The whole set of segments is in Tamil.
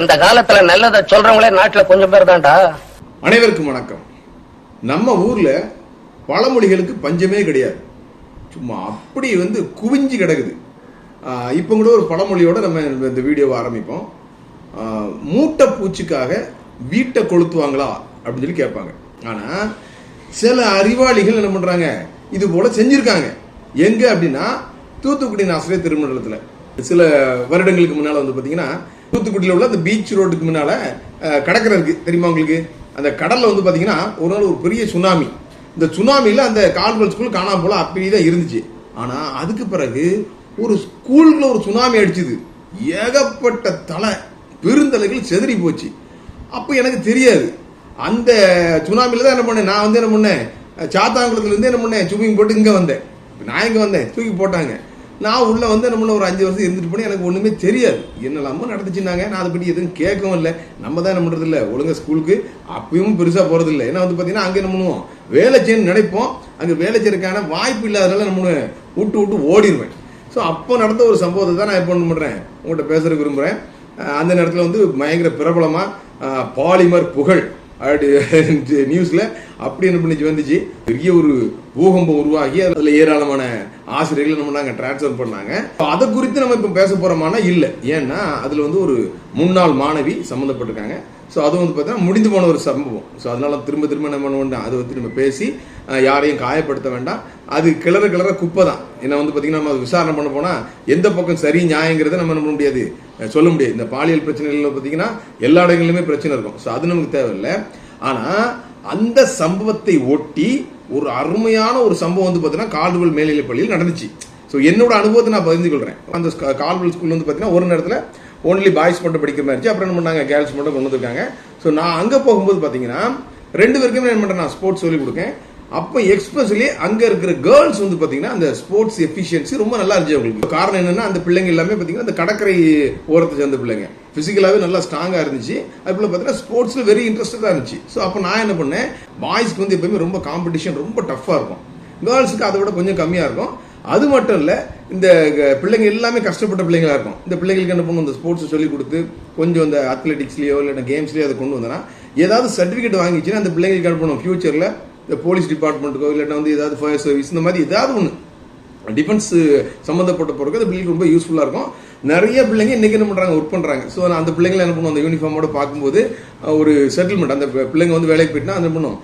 இந்த காலத்துல நல்லதை சொல்றவங்களே நாட்டுல கொஞ்சம் பேர் தான்டா. அனைவருக்கும் வணக்கம். நம்ம ஊர்ல பழமொழிகளுக்கு பஞ்சமே கிடையாது. சும்மா அப்படி வந்து குவிஞ்சு கிடக்குது. இப்போ கூட ஒரு பழமொழியோட நம்ம இந்த வீடியோவை ஆரம்பிப்போம். மூட்டை பூச்சிக்காக வீட்டை கொளுத்துவாங்களா அப்படின்னு சொல்லி கேட்பாங்க. ஆனா சில அறிவாளிகள் என்ன பண்றாங்க? இது போல செஞ்சிருக்காங்க. எங்க அப்படின்னா தூத்துக்குடி நாசிரிய திருமண்டலத்தில். சில வருடங்களுக்கு முன்னால் வந்து பார்த்தீங்கன்னா தூத்துக்குடியில் உள்ள அந்த பீச் ரோட்டுக்கு முன்னால் கடற்கரை இருக்குது தெரியுமா உங்களுக்கு? அந்த கடலில் வந்து பார்த்தீங்கன்னா ஒரு நாள் ஒரு பெரிய சுனாமி இந்த சுனாமியில் அந்த கால்வல் ஸ்கூல் காணாமல் போல அப்படியே தான் இருந்துச்சு. ஆனால் அதுக்கு பிறகு ஒரு ஸ்கூலுக்குள்ள ஒரு சுனாமி அடிச்சுது. ஏகப்பட்ட தலை பெருந்தலைகள் செதறி போச்சு. அப்போ எனக்கு தெரியாது. அந்த சுனாமியில் தான் என்ன பண்ணேன்? நான் வந்து என்ன பண்ணேன்? சாத்தாங்குளத்துலேருந்து என்ன பண்ணேன்? ஸ்விம்மிங் போட்டு இங்கே வந்தேன். நான் இங்கே வந்தேன்? தூக்கி போட்டாங்க. நான் உள்ளே வந்து என்ன ஒரு அஞ்சு வருஷம் இருந்துட்டு போனால் எனக்கு ஒன்றுமே தெரியாது. என்னெல்லாமோ நடந்துச்சுன்னாங்க. நான் அதை பற்றி எதுவும் கேட்கவும் இல்லை. நம்ம தான் என்ன பண்றது இல்லை ஒழுங்காக ஸ்கூலுக்கு அப்பயும் பெருசாக போகிறதில்ல இல்லை ஏன்னா வந்து பார்த்தீங்கன்னா அங்கே என்ன பண்ணுவோம்? வேலை செய்யணும்னு நினைப்போம். அங்கே வேலை செய்யறதுக்கான வாய்ப்பு இல்லாதனால நம்ம விட்டு விட்டு ஓடிடுவேன். ஸோ அப்போ நடந்த ஒரு சம்பவத்தை தான் நான் இப்போ ஒன்று பண்ணுறேன் உங்கள்கிட்ட பேசுகிற விரும்புகிறேன் அந்த நேரத்தில் வந்து பயங்கர பிரபலமாக பாலிமர் புகழ் அப்படி நியூஸில் அப்படி என்ன பண்ணிச்சு வந்துச்சு. பெரிய ஒரு பூகம்பம் உருவாகி அதில் ஏராளமான ஆசிரியர்கள் நம்ம நாங்கள் டிரான்ஸ்ஃபர் பண்ணாங்க. அதை குறித்து நம்ம இப்போ பேச போகிறோமானா இல்லை. ஏன்னா அதில் வந்து ஒரு முன்னாள் மாணவி சம்மந்தப்பட்டிருக்காங்க. ஸோ அது வந்து பார்த்தீங்கன்னா முடிந்து போன ஒரு சம்பவம். ஸோ அதனால திரும்ப திரும்ப என்ன பண்ண வேண்டாம் அதை பற்றி நம்ம பேசி யாரையும் காயப்படுத்த வேண்டாம். அது கிளற கிளற குப்பை தான். ஏன்னா வந்து பார்த்தீங்கன்னா நம்ம விசாரணை பண்ண போனால் எந்த பக்கம் சரி நியாயங்கிறத நம்ம பண்ண முடியாது. சொல்ல முடியாது. இந்த பாலியல் பிரச்சனைகளில் பார்த்தீங்கன்னா எல்லா இடங்களிலுமே பிரச்சனை இருக்கும். ஸோ அது நமக்கு தேவையில்லை. ஆனால் அந்த சம்பவத்தை ஒட்டி ஒரு அருமையான ஒரு சம்பவம் வந்து பார்த்தீங்கன்னா கால்வெல் மேல்நிலைப் பள்ளியில் நடந்துச்சு. ஸோ என்னோட அனுபவத்தை நான் பகிர்ந்து கொள்கிறேன் அந்த கால்வெல் ஸ்கூல் வந்து பார்த்தீங்கன்னா ஒரு நேரத்தில் ஒன்லி பாய்ஸ் மட்டும் படிக்கிற மாதிரி இருந்துச்சு. அப்புறம் என்ன பண்ணாங்க? கேர்ள்ஸ் மட்டும் கொண்டு வந்திருக்காங்க. ஸோ நான் அங்கே போகும்போது பார்த்தீங்கன்னா ரெண்டு பேருக்குமே என்ன பண்ணுறேன் நான் ஸ்போர்ட்ஸ் சொல்லிக் கொடுக்கேன். அப்போ எக்ஸ்பெஷலி அங்கே இருக்கிற கேர்ள்ஸ் வந்து பார்த்தீங்கன்னா அந்த ஸ்போர்ட்ஸ் எஃபிஷியன்சி ரொம்ப நல்லா இருந்துச்சு அவங்களுக்கு. காரணம் என்னன்னா அந்த பிள்ளைங்க எல்லாமே பார்த்தீங்கன்னா அந்த கடற்கரை ஓரத்தை சேர்ந்த பிள்ளைங்க. ஃபிசிக்கலாகவே நல்லா ஸ்ட்ராங்காக இருந்துச்சு. அதுபோல் பார்த்தீங்கன்னா ஸ்போர்ட்ஸில் வெரி இன்ட்ரெஸ்டாக இருந்துச்சு. ஸோ அப்போ நான் என்ன பண்ணேன்? பாய்ஸ்க்கு வந்து எப்பவுமே ரொம்ப காம்படிஷன் ரொம்ப டஃப்பாக இருக்கும். கேர்ள்ஸுக்கு அதை விட கொஞ்சம் கம்மியாக இருக்கும். அது மட்டும் இல்லை இந்த பிள்ளைங்க எல்லாமே கஷ்டப்பட்ட பிள்ளைங்களாக இருக்கும். இந்த பிள்ளைங்களுக்கு என்ன பண்ணும் இந்த ஸ்போர்ட்ஸ் சொல்லி கொடுத்து கொஞ்சம் இந்த அத்லெட்டிக்ஸ்லேயோ இல்லை கேம்ஸ்லேயோ அதை கொண்டு வந்தனா ஏதாவது சர்டிஃபிகேட் வாங்கிச்சுன்னா அந்த பிள்ளைங்களுக்கு என்ன பண்ணும் ஃபியூச்சரில் இந்த போலீஸ் டிபார்ட்மெண்ட்டுக்கோ இல்லைன்னா வந்து ஏதாவது ஃபயர் சர்வீஸ் இந்த மாதிரி ஏதாவது ஒன்று டிஃபென்ஸ் சம்மந்தப்பட்ட பொருட்கள் அந்த பிள்ளைங்களுக்கு ரொம்ப யூஸ்ஃபுல்லாக இருக்கும். நிறைய பிள்ளைங்க இன்னைக்கு என்ன பண்ணுறாங்க ஒர்க் பண்ணுறாங்க ஸோ அந்த பிள்ளைங்களை என்ன பண்ணுவோம்? அந்த யூனிஃபார்மோட பார்க்கும்போது ஒரு செட்டில்மெண்ட் அந்த பிள்ளைங்க வந்து வேலைக்கு போயிட்டுனா அந்த பண்ணுவோம்?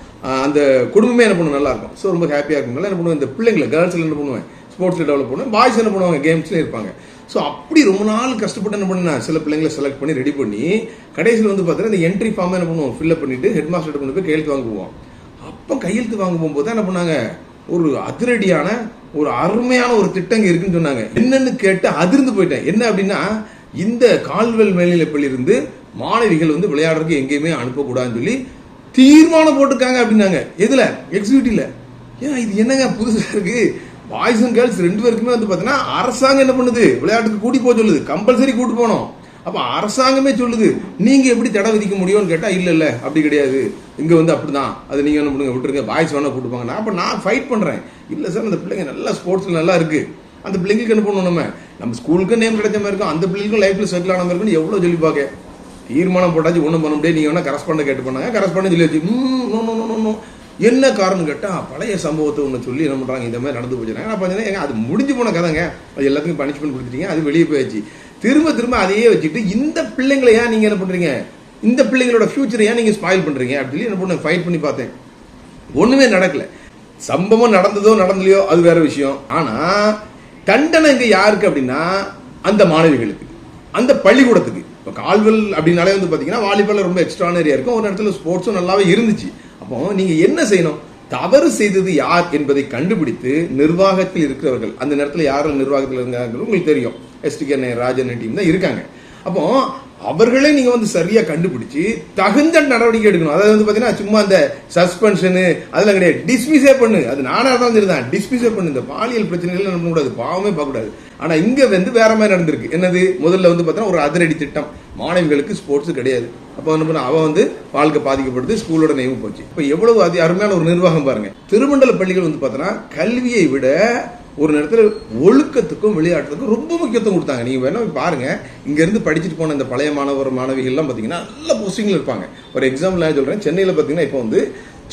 அந்த குடும்பமே என்ன பண்ணுவோம் நல்லாயிருக்கும் ஸோ ரொம்ப ஹாப்பியாக இருக்கும்னால என்ன பண்ணுவோம் இந்த பிள்ளைங்களை கேர்ள்ஸில் என்ன பண்ணுவேன்? ஸ்போர்ட்ஸில் டெவலப் பண்ணுவேன். பாய்ஸ் என்ன பண்ணுவாங்க? கேம்ஸ்லேயும் இருப்பாங்க. ஸோ அப்படி ரொம்ப நாள் கஷ்டப்பட்டு என்ன பண்ணா சில பிள்ளைங்களை செலக்ட் பண்ணி ரெடி பண்ணி கடைசியில் வந்து பார்த்தீங்கன்னா இந்த என்ட்ரி ஃபார்ம் என்ன பண்ணுவோம்? ஃபில்அப் பண்ணிட்டு ஹெட் மாஸ்டர் கொண்டு போய் கையெழுத்து வாங்குவோம். அப்போ கையெழுத்து வாங்க போகும்போது தான் என்ன பண்ணாங்க? ஒரு அதிரடியான ஒரு அருமையான ஒரு திட்டங்க இருக்குன்னு சொன்னாங்க. என்னன்னு கேட்டு அதிர்ந்து போயிட்டேன். என்ன அப்படின்னா இந்த கால்வெல் மேலப்பிலிருந்து மாணவிகள் வந்து விளையாடுறதுக்கு எங்கேயுமே அனுப்பக்கூடாதுன்னு சொல்லி தீர்மானம் போட்டிருக்காங்க அப்படின்னாங்க. எதுல? எக்ஸிக்யூட்டிவ்ல ஏன் இது என்னங்க புதுசா இருக்கு? பாய்ஸ் அண்ட் கேர்ள்ஸ் ரெண்டு பேருக்குமே வந்து பார்த்தீங்கன்னா அரசாங்கம் என்ன பண்ணுது? விளையாட்டுக்கு கூட்டி போக சொல்லுது. கம்பல்சரி கூட்டி போனோம் அப்போ அரசாங்கமே சொல்லுது நீங்கள் எப்படி தடை விதிக்க முடியும்னு கேட்டால் இல்லை இல்லை அப்படி கிடையாது. இங்கே வந்து அப்படிதான். அது நீங்கள் என்ன பண்ணுங்க விட்டுருங்க பாய்ஸ் வேணால் கூட்டு நான் அப்போ நான் ஃபைட் பண்ணுறேன் இல்லை சார் அந்த பிள்ளைங்க நல்லா ஸ்போர்ட்ஸில் நல்லா இருக்குது அந்த பிள்ளைங்களுக்கு என்ன பண்ணணும் நம்ம? நம்ம ஸ்கூலுக்கு நேம் கிடைச்ச மாதிரி இருக்கும். அந்த பிள்ளைங்களுக்கும் லைஃப்பில் செட்டில் ஆன மாதிரி இருக்குன்னு எவ்வளோ சொல்லி பார்க்க. தீர்மானம் போட்டாச்சு ஒன்றும் பண்ண முடியாது. நீங்கள் வேணால் கரஸ்பாண்ட் கேட்டு பண்ணாங்க. கரஸ்பாண்ட் சொல்லி வச்சு "ம், என்ன காரணம் கேட்டால் பழைய சம்பவத்தை ஒன்று சொல்லி என்ன பண்ணுறாங்க இந்த மாதிரி நடந்து போச்சுனாங்க நான் பார்த்தீங்கன்னா அது முடிஞ்சு போன கதைங்க. அது எல்லாத்துக்கும் பனிஷ்மெண்ட் கொடுத்துட்டீங்க. அது வெளியே போயாச்சு. திரும்ப திரும்ப அதையே வச்சுட்டு இந்த பிள்ளைங்களை ஏன் நீங்கள் என்ன பண்ணுறீங்க இந்த பிள்ளைங்களோட ஃபியூச்சரை ஏன் நீங்கள் ஸ்பாயில் பண்ணுறீங்க அப்படின்னு என்ன பண்ண ஃபைட் பண்ணி பார்த்தேன். ஒன்றுமே நடக்கல. சம்பவம் நடந்ததோ நடந்தலையோ அது வேற விஷயம். ஆனால் தண்டனை இங்கே யாருக்கு அப்படின்னா அந்த மாணவிகளுக்கு. அந்த பள்ளிக்கூடத்துக்கு. இப்போ கால்வெல் அப்படின்னாலே வந்து பார்த்தீங்கன்னா வாலிபால் ரொம்ப எக்ஸ்ட்ரானரியாக இருக்கும். ஒரு இடத்துல ஸ்போர்ட்ஸும் நல்லாவே இருந்துச்சு. அப்போ நீங்கள் என்ன செய்யணும்? தவறு செய்தது யார் என்பதை கண்டுபிடித்து நிர்வாகத்தில் இருக்கிறவர்கள் அந்த நேரத்தில் யாரும் நிர்வாகத்தில் இருக்காங்க உங்களுக்கு தெரியும். எஸ்டிகே ராஜன் டீம் தான் இருக்காங்க. அப்போ அவர்களே நீங்க வந்து சரியா கண்டுபிடிச்சு தகுந்த நடவடிக்கை எடுக்கணும். அதாவது வந்து பாத்தீங்கன்னா சும்மா அந்த சஸ்பென்ஷனு அதெல்லாம் கிடையாது. டிஸ்மிஸே பண்ணு. அது நானா தான். சரிதான் டிஸ்மிஸே பண்ணு. இந்த பாலியல் பிரச்சனைகள் நம்ம கூடாது பாவமே பார்க்கக்கூடாது. ஆனால் ஆனா இங்க வந்து வேற மாதிரி நடந்திருக்கு. என்னது? முதல்ல வந்து பாத்தீங்கன்னா ஒரு அதிரடி திட்டம். மாணவிகளுக்கு ஸ்போர்ட்ஸ் கிடையாது. அப்போ என்ன பண்ண அவன் வந்து வாழ்க்கை பாதிக்கப்படுது ஸ்கூலோட நெய்வு போச்சு. இப்போ எவ்வளவு அதி அருமையான ஒரு நிர்வாகம் பாருங்க. திருமண்டல பள்ளிகள் வந்து பார்த்தோன்னா கல்வியை விட ஒரு நேரத்தில் ஒழுக்கத்துக்கும் விளையாட்டுக்கும் ரொம்ப முக்கியத்துவம் கொடுத்தாங்க. நீங்கள் வேணா பாருங்கள் பாருங்க. படிச்சுட்டு போன இந்த பழைய மாணவர் மாணவிகள்லாம் பார்த்தீங்கன்னா நல்ல போஸ்டிங்ல இருப்பாங்க. ஒரு எக்ஸாம்பிள் நான் சொல்கிறேன் சென்னையில் பார்த்தீங்கன்னா இப்போ வந்து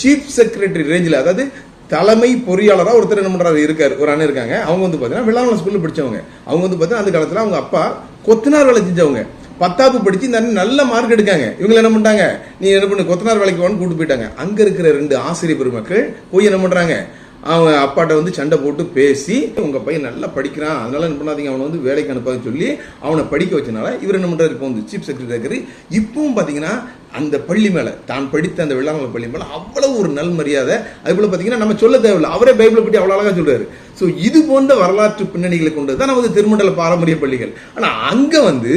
சீஃப் செக்ரட்டரி ரேஞ்சில் அதாவது தலைமை பொறியாளராக ஒருத்தர் என்ன பண்ணுறாரு இருக்கார். ஒரு அண்ணன் இருக்காங்க. அவங்க வந்து பார்த்தீங்கன்னா வெள்ளாமலை ஸ்கூலில் படித்தவங்க அவங்க வந்து பார்த்தீங்கன்னா அந்த காலத்தில் அவங்க அப்பா கொத்தனார் வேலை செஞ்சவங்க. பத்தாப்பு படித்து இந்த அண்ணன் நல்ல மார்க் எடுக்காங்க. இவங்க என்ன பண்ணிட்டாங்க? நீ என்ன பண்ணு கொத்தனார் வேலைக்கு போகணும்னு கூப்பிட்டு போயிட்டாங்க. அங்கே இருக்கிற ரெண்டு ஆசிரியர் பெருமக்கள் போய் என்ன பண்ணுறாங்க அவன் அப்பாட்ட வந்து சண்டை போட்டு பேசி உங்கள் பையன் நல்லா படிக்கிறான் அதனால என்ன பண்ணாதீங்க அவனை வந்து வேலைக்கு அனுப்பாதுன்னு சொல்லி அவனை படிக்க வச்சனால இவர் என்ன பண்றாரு இப்போ வந்து சீஃப் செக்ரட்டரி இப்பவும் பார்த்தீங்கன்னா அந்த பள்ளி மேலே தான் படித்த அந்த வெள்ளாங்கல் பள்ளி மேலே அவ்வளோ ஒரு நல் மரியாதை அது பார்த்தீங்கன்னா நம்ம சொல்ல தேவையில்லை. அவரே பைபிளை பற்றி அவ்வளோ அழகாக சொல்கிறாரு ஸோ இது போன்ற வரலாற்று பின்னணிகளை கொண்டது தான் நமது திருமண்டல பாரம்பரிய பள்ளிகள். ஆனால் அங்கே வந்து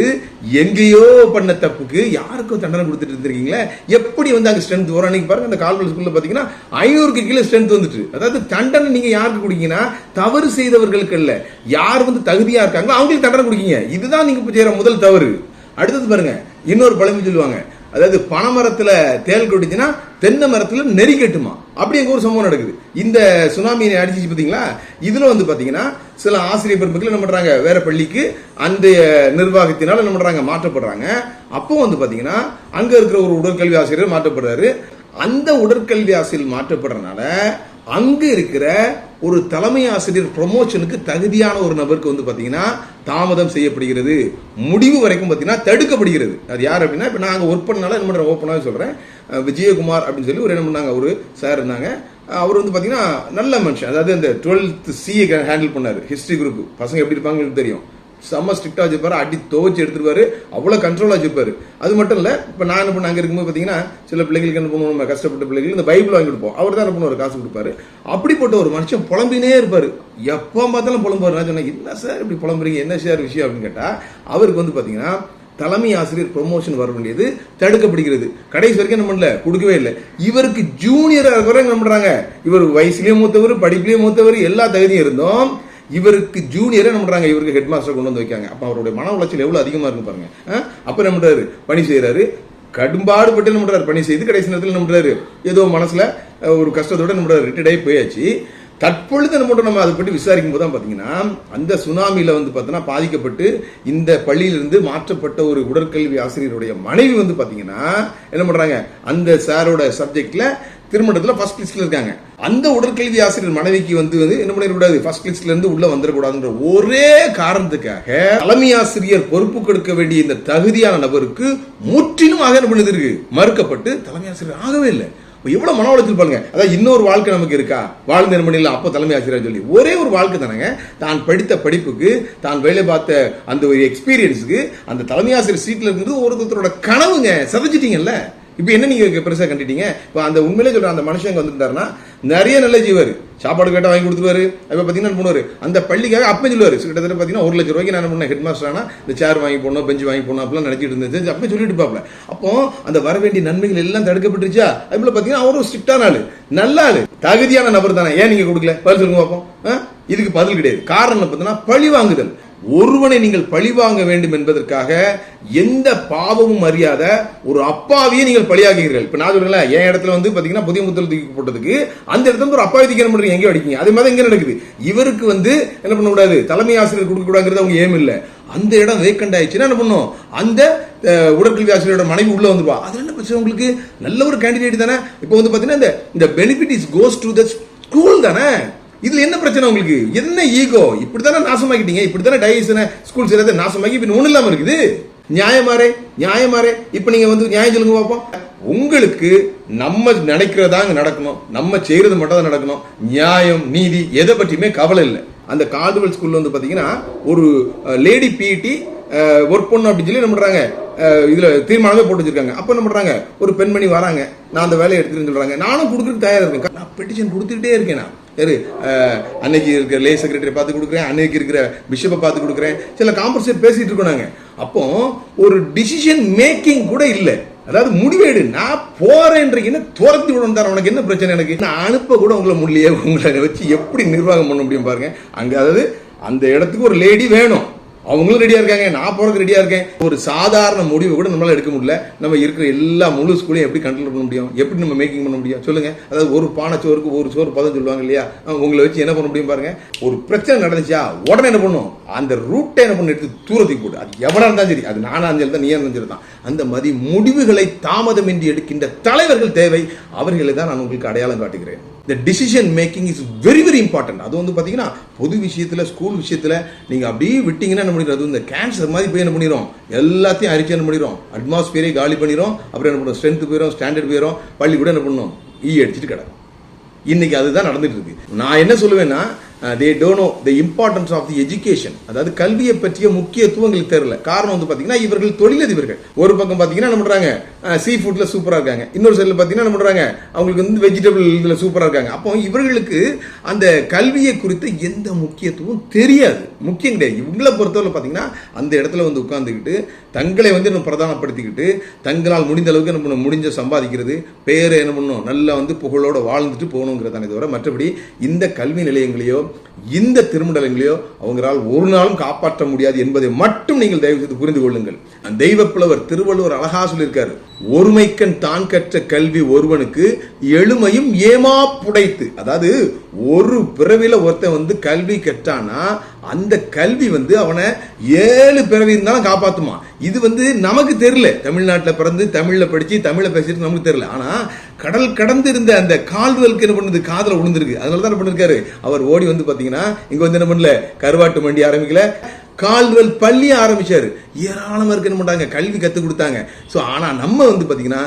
எங்கேயோ பண்ண தப்புக்கு யாருக்கும் தண்டனை கொடுத்துட்டு இருந்திருக்கீங்களே? எப்படி வந்து அங்கே ஸ்ட்ரென்த் வரும்? அன்னைக்கு பாருங்கள் அந்த கால்வல் ஸ்கூலில் பார்த்தீங்கன்னா ஐநூறுக்கு கீழே ஸ்ட்ரென்த் வந்துட்டு. அதாவது தண்டனை நீங்கள் யாருக்கு கொடுக்கீங்கன்னா தவறு செய்தவர்களுக்கு இல்லை யார் வந்து தகுதியாக இருக்காங்களோ அவங்களுக்கு தண்டனை கொடுக்கீங்க. இதுதான் நீங்கள் இப்போ செய்கிற முதல் தவறு. அடுத்தது பாருங்கள் இன்னொரு பழமை சொல்லுவாங்க அதாவது பனைமரத்தில் தேல் கொட்டுச்சுன்னா தென்னை மரத்தில் நெறி கட்டுமா? அப்படி ஒரு சம்பவம் நடக்குது. இந்த சுனாமியை அடிச்சிச்சு பார்த்தீங்களா இதில் வந்து பார்த்தீங்கன்னா சில ஆசிரியர் பெருமக்கள் என்ன பண்ணுறாங்க வேற பள்ளிக்கு அந்த நிர்வாகத்தினால் என்ன பண்ணுறாங்க மாற்றப்படுறாங்க. அப்போ வந்து பார்த்தீங்கன்னா அங்கே இருக்கிற ஒரு உடற்கல்வி ஆசிரியர் மாற்றப்படுறாரு. அந்த உடற்கல்வி ஆசிரியர் மாற்றப்படுறதுனால அங்கு இருக்கிற ஒரு தலைமை ஆசிரியர் ப்ரொமோஷனுக்கு தகுதியான ஒரு நபருக்கு வந்து பார்த்தீங்கன்னா தாமதம் செய்யப்படுகிறது. முடிவு வரைக்கும் பார்த்தீங்கன்னா தடுக்கப்படுகிறது. அது யார் அப்படின்னா இப்போ நாங்கள் ஒர்க் பண்ணனால என்ன பண்றேன் ஓப்பனாக சொல்கிறேன் விஜயகுமார் அப்படின்னு சொல்லி ஒரு என்ன பண்ணாங்க ஒரு சார் இருந்தாங்க. அவர் வந்து பார்த்தீங்கன்னா நல்ல மனுஷன். அதாவது இந்த டுவெல்த் சிஏ ஹேண்டில் பண்ணார். ஹிஸ்ட்ரி குரூப் பசங்க எப்படி இருப்பாங்கன்னு தெரியும். செம்ம ஸ்ட்ரிக்டா வச்சிருப்பாரு. அடி துவச்சு எடுத்துருவாரு. அவ்வளவு கண்ட்ரோலா வச்சிருப்பாரு. அது மட்டும் இல்ல இப்ப நான் என்ன பண்ண அங்க இருக்கும்போது பாத்தீங்கன்னா சில பிள்ளைகளுக்கு என்ன பண்ணுவோம் நம்ம கஷ்டப்பட்ட பிள்ளைகளுக்கு இந்த பைபிள் வாங்கி கொடுப்போம். அவர் தான் என்ன பண்ணுவார்? காசு கொடுப்பாரு. அப்படிப்பட்ட ஒரு மனுஷன் புலம்பினே இருப்பாரு. எப்போ பார்த்தாலும் புலம்புவார். நான் சொன்னேன் என்ன சார் இப்படி புலம்புறீங்க? என்ன சார் விஷயம்? அப்படின்னு கேட்டா அவருக்கு வந்து பாத்தீங்கன்னா தலைமை ஆசிரியர் ப்ரொமோஷன் வர வேண்டியது தடுக்கப்படுகிறது. கடைசி வரைக்கும் என்ன பண்ணல? கொடுக்கவே இல்லை. இவருக்கு ஜூனியராக இருக்கிறவங்க என்ன பண்ணுறாங்க இவர் வயசுலயும் மூத்தவர் படிப்புலயும் மூத்தவர் எல்லா தகுதியும் இருந்தோம் இவருக்கு ஜூனியரே என்ன இவருக்கு ஹெட் மாஸ்டர் கொண்டு வந்து வைக்காங்க அப்போ அவருடைய மன உளைச்சல் எவ்வளோ அதிகமாக இருக்கு பாருங்க. அப்போ என்ன பண்ணுறாரு பணி செய்கிறாரு கடும்பாடுபட்டு என்ன பண்றாரு? பணி செய்து கடைசி நேரத்தில் என்ன பண்ணுறாரு ஏதோ மனசில் ஒரு கஷ்டத்தோட என்ன பண்றாரு? ஆகி போயாச்சு. தற்பொழுது என்ன நம்ம அதை பற்றி விசாரிக்கும் போது தான் பார்த்தீங்கன்னா அந்த சுனாமியில் வந்து பார்த்தோன்னா பாதிக்கப்பட்டு இந்த பள்ளியிலிருந்து மாற்றப்பட்ட ஒரு உடற்கல்வி ஆசிரியருடைய மனைவி வந்து பார்த்தீங்கன்னா என்ன பண்ணுறாங்க அந்த சாரோட சப்ஜெக்டில் திருமணத்தில் ஃபர்ஸ்ட் லிஸ்ட்ல இருக்காங்க. அந்த உடற்கல்வி ஆசிரியர் மனைவிக்கு வந்து வந்து என்ன பண்ணிடக்கூடாது ஃபர்ஸ்ட் லிஸ்ட்ல இருந்து உள்ள வந்துடக்கூடாதுன்ற ஒரே காரணத்துக்காக தலைமை ஆசிரியர் பொறுப்பு கொடுக்க வேண்டிய இந்த தகுதியான நபருக்கு முற்றிலுமாக என்ன பண்ணுது இருக்கு மறுக்கப்பட்டு தலைமை ஆசிரியர் ஆகவே இல்லை. எவ்வளவு மன உளைச்சல் பாருங்க. அதாவது இன்னொரு வாழ்க்கை நமக்கு இருக்கா? வாழ்ந்த நிர்மணியில் அப்போ தலைமை ஆசிரியர் சொல்லி. ஒரே ஒரு வாழ்க்கை தானங்க. தான் படித்த படிப்புக்கு தான் வேலை பார்த்த அந்த ஒரு எக்ஸ்பீரியன்ஸுக்கு அந்த தலைமை ஆசிரியர் சீட்ல இருக்கிறது ஒருத்தரோட கனவுங்க. சதைச்சிட்டீங்கல்ல இப்போ என்ன நீங்க பெருசா கண்டிட்டீங்க? இப்போ அந்த உண்மையிலே சொல்ற அந்த மனுஷங்க வந்திருந்தாருன்னா நிறைய நல்ல ஜீவர். சாப்பாடு கேட்டா வாங்கி கொடுத்துருவாரு. அப்ப பாத்தீங்கன்னா என்ன அந்த பள்ளிக்காக அப்ப சொல்லுவாரு. கிட்டத்தட்ட பாத்தீங்கன்னா ஒரு லட்சம் ரூபாய்க்கு நான் என்ன பண்ணேன்? ஹெட் மாஸ்டர் ஆனா இந்த சேர் வாங்கி போடணும் பெஞ்ச் வாங்கி போடணும் அப்படிலாம் நினைச்சிட்டு இருந்தது அப்ப சொல்லிட்டு பாப்பல அப்போ அந்த வர வேண்டிய நன்மைகள் எல்லாம் தடுக்கப்பட்டுருச்சா? அதுல பாத்தீங்கன்னா அவரும் ஸ்ட்ரிக்டான ஆளு. நல்ல ஆளு. தகுதியான நபர் தானே. ஏன் நீங்க கொடுக்கல? பதில் சொல்லுங்க பார்ப்போம் இதுக்கு பதில் கிடையாது. காரணம் பார்த்தீங்கன்னா பழி வாங்குதல். ஒருவனை நீங்கள் பழிவாங்க வேண்டும் என்பதற்காக எந்த பாவமும் அறியாத ஒரு அப்பாவியை நீங்கள் பழியாகிறீர்கள் இப்போ நான் சொல்றேன் என் இடத்துல வந்து பார்த்தீங்கன்னா புதிய முத்தல் தூக்கி போட்டதுக்கு அந்த இடத்துல வந்து ஒரு அப்பாவி தூக்கி என்ன எங்கேயோ அடிக்கீங்க அதே மாதிரி எங்கே நடக்குது. இவருக்கு வந்து என்ன பண்ணக்கூடாது தலைமை ஆசிரியர் கொடுக்கக்கூடாங்கிறது அவங்க ஏம் இல்லை. அந்த இடம் வேக்கண்ட் ஆயிடுச்சுன்னா என்ன பண்ணும்? அந்த உடற்கல்வி ஆசிரியரோட மனைவி உள்ளே வந்துருவா. அது என்ன பிரச்சனை உங்களுக்கு? நல்ல ஒரு கேண்டிடேட் தானே? இப்போ வந்து பார்த்தீங்கன்னா இந்த இந்த benefit is goes to the school தானே? இதுல என்ன பிரச்சனை உங்களுக்கு? என்ன ஈகோ இப்படித்தானே நாசமாக்கிட்டீங்க. இப்படித்தானே டைசன ஸ்கூல் சேர்த்து நாசமாக்கி இப்ப ஒண்ணு இல்லாம இருக்குது. நியாயமாரே நியாயமாரே இப்ப நீங்க வந்து நியாயம் சொல்லுங்க பார்ப்போம் உங்களுக்கு நம்ம நினைக்கிறதாங்க நடக்கணும். நம்ம செய்யறது மட்டும் தான் நடக்கணும். நியாயம் நீதி எதை பற்றியுமே கவலை இல்லை. அந்த காதுவல் ஸ்கூல்ல வந்து பாத்தீங்கன்னா ஒரு லேடி பிடி ஒர்க் பண்ணணும் அப்படின்னு சொல்லி என்ன பண்றாங்க? இதில் இதுல தீர்மானமே போட்டு வச்சிருக்காங்க. அப்ப என்ன பண்றாங்க? ஒரு பெண்மணி வராங்க. நான் அந்த வேலையை எடுத்துட்டு சொல்றாங்க. நானும் கொடுக்குறதுக்கு தயாரா இருக்கேன். நான் பெட்டிஷன் கொடுத்துக்கிட்டே இருக்கேன் நான். சரி அன்னைக்கு இருக்கிற லே செக்ரட்டரி பார்த்து கொடுக்குறேன் அன்னைக்கு இருக்கிற பிஷப்பை பார்த்து கொடுக்குறேன். சில காம்பன்சேட் பேசிட்டு இருக்கோம் நாங்க. அப்போ ஒரு டிசிஷன் மேக்கிங் கூட இல்லை. அதாவது முடிவேடு. நான் போறேன்றீங்கன்னு துரத்தி விடணும் உனக்கு என்ன பிரச்சனை எனக்கு? நான் அனுப்ப கூட உங்களை முடியலையே. உங்களை வச்சு எப்படி நிர்வாகம் பண்ண முடியும் பாருங்க. அங்க அதாவது அந்த இடத்துக்கு ஒரு லேடி வேணும். அவங்களும் ரெடியாக இருக்காங்க நான் போகிறதுக்கு ரெடியாக இருக்கேன். ஒரு சாதாரண முடிவு கூட நம்மளால் எடுக்க முடியல. நம்ம இருக்கிற எல்லா முழு ஸ்கூலையும் எப்படி கண்ட்ரோல் பண்ண முடியும்? எப்படி நம்ம மேக்கிங் பண்ண முடியும்? சொல்லுங்கள் அதாவது ஒரு பானை சோறுக்கு ஒரு சோறு பதம் சொல்லுவாங்க இல்லையா? உங்களை வச்சு என்ன பண்ண முடியும் பாருங்கள் ஒரு பிரச்சனை நடந்துச்சா உடனே என்ன பண்ணும்? அந்த ரூட்டை என்ன பண்ண எடுத்து தூரத்துக்கு போட்டு. அது எவ்வளோ இருந்தாலும் சரி அது நானாக இருந்தாலும் தான் நீ இருந்தாலும் தான். அந்த மாதிரி முடிவுகளை தாமதமின்றி எடுக்கின்ற தலைவர்கள் தேவை. அவர்களை தான் நான் உங்களுக்கு அடையாளம் காட்டுகிறேன். இந்த decision making is very very important அது வந்து பார்த்தீங்கன்னா பொது விஷயத்தில் ஸ்கூல் விஷயத்தில் நீங்கள் அப்படியே விட்டீங்கன்னா என்ன பண்ணிடும் அது இந்த கேன்சர் மாதிரி போய் என்ன பண்ணிடும் எல்லாத்தையும் அரிச்சு என்ன பண்ணிடும் அட்மாஸ்பியரே காலி பண்ணிடும் அப்புறம் என்ன பண்ணுறோம் ஸ்ட்ரென்த் போயிடும் ஸ்டாண்டர்ட் போயிடும் பள்ளி கூட என்ன பண்ணணும் ஈ e அடிச்சிட்டு கிடக்கும். இன்னைக்கு அதுதான் நடந்துட்டு இருக்கு. நான் என்ன சொல்லுவேன்னா they don't know the importance of the education அதாவது கல்வியை பற்றிய முக்கியத்துவம் எங்களுக்கு தெரியல. காரணம் வந்து பார்த்தீங்கன்னா இவர்கள் தொழிலதிபர்கள். ஒரு பக்கம் பார்த்தீங்கன்னா என்ன பண்ணுறாங்க சீ ஃபுட்டில் சூப்பராக இருக்காங்க. இன்னொரு சைடில் பார்த்தீங்கன்னா என்ன பண்ணுறாங்க அவங்களுக்கு வந்து வெஜிடபிள் இதில் சூப்பராக இருக்காங்க. அப்போ இவர்களுக்கு அந்த கல்வியை குறித்து எந்த முக்கியத்துவம் தெரியாது. முக்கியம் கிடையாது. இவங்களை பொறுத்தவரை பார்த்தீங்கன்னா அந்த இடத்துல வந்து உட்காந்துக்கிட்டு தங்களை வந்து இன்னும் பிரதானப்படுத்திக்கிட்டு தங்களால் முடிந்த அளவுக்கு என்ன பண்ணணும்? முடிஞ்ச சம்பாதிக்கிறது. பேரை என்ன பண்ணணும்? நல்லா வந்து புகழோடு வாழ்ந்துட்டு போகணுங்கிறதானே தவிர மற்றபடி இந்த கல்வி நிலையங்களையோ இந்த திருமடலங்களையோ அவங்களால் ஒரு நாளும் காப்பாற்ற முடியாது என்பதை மட்டும் நீங்கள் தயவு செய்து புரிந்து கொள்ளுங்கள். தெய்வப்புலவர் திருவள்ளுவர் அழகா சொல்லியிருக்காரு. ஒருமைக்கண் தான் கற்ற கல்வி ஒருவனுக்கு எளிமையும் ஏமா புடைத்து. அதாவது ஒரு பிறவில ஒருத்தன் வந்து கல்வி கற்றானா அந்த கல்வி வந்து அவனை ஏழு பிறவி இருந்தாலும் காப்பாத்துமா. இது வந்து நமக்கு தெரியல. தமிழ்நாட்டில் பிறந்து தமிழ்ல படிச்சு தமிழ்ல பேசிட்டு நமக்கு தெரியல. ஆனா கடல் கடந்து இருந்த அந்த கால்வலுக்கு என்ன பண்ணுது? காதில் விழுந்திருக்கு அதனால தான் என்ன பண்ணிருக்காரு? அவர் ஓடி வந்து பாத்தீங்கன்னா இங்க வந்து என்ன பண்ணல? கருவாட்டு மண்டி ஆரம்பிக்கல. கால்வல் பள்ளி ஆரம்பிச்சாரு. ஏராளமாக இருக்குன்னு மாட்டாங்க கல்வி கற்றுக் கொடுத்தாங்க. ஸோ ஆனா நம்ம வந்து பார்த்திங்கன்னா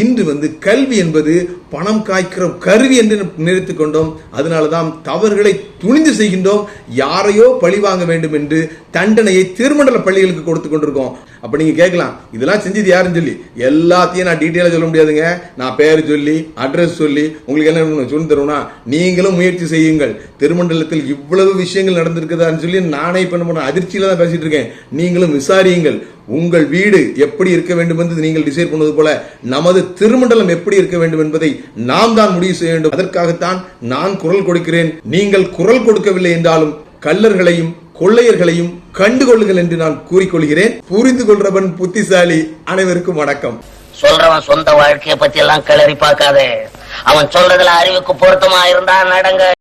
இன்று வந்து கல்வி என்பது பணம் காய்க்கிற கருவி என்று நினைத்து கொண்டோம். அதனாலதான் தவறுகளை துணிந்து செய்கின்றோம். யாரையோ பழி வாங்க வேண்டும் என்று தண்டனையை திருமண்டல பள்ளிகளுக்கு கொடுத்து கொண்டிருக்கோம். அப்போ நீங்கள் கேட்கலாம் இதெல்லாம் செஞ்சது யாருன்னு சொல்லி? எல்லாத்தையும் நான் டீட்டெயிலாக சொல்ல முடியாதுங்க. நான் பேர் சொல்லி அட்ரஸ் சொல்லி உங்களுக்கு என்ன சொல்லி தருவேனா நீங்களும் முயற்சி செய்யுங்கள். திருமண்டலத்தில் இவ்வளவு விஷயங்கள் நடந்திருக்குதான்னு சொல்லி நானே இப்போ என்ன பண்ண அதிர்ச்சியில் தான் பேசிகிட்டு இருக்கேன். நீங்களும் விசாரியுங்கள். உங்கள் வீடு எப்படி இருக்க வேண்டும் என்று நீங்கள் டிசைட் பண்ணுவது போல நமது திருமண்டலம் எப்படி இருக்க வேண்டும் என்பதை நாம் தான் முடிவு செய்ய வேண்டும். அதற்காகத்தான் நான் குரல் கொடுக்கிறேன். நீங்கள் குரல் கொடுக்கவில்லை என்றாலும் கல்லர்களையும் கொள்ளையர்களையும் கண்டுகொள்ளுங்கள் என்று நான் கூறிக்கொள்கிறேன். புரிந்து கொள்றவன் புத்திசாலி. அனைவருக்கும் வணக்கம். சொல்றவன் சொந்த வாழ்க்கையை பத்தி எல்லாம் கிளறி பார்க்காதே. அவன் சொல்றதுல அறிவுக்கு பொருத்தமா இருந்தா நடங்க.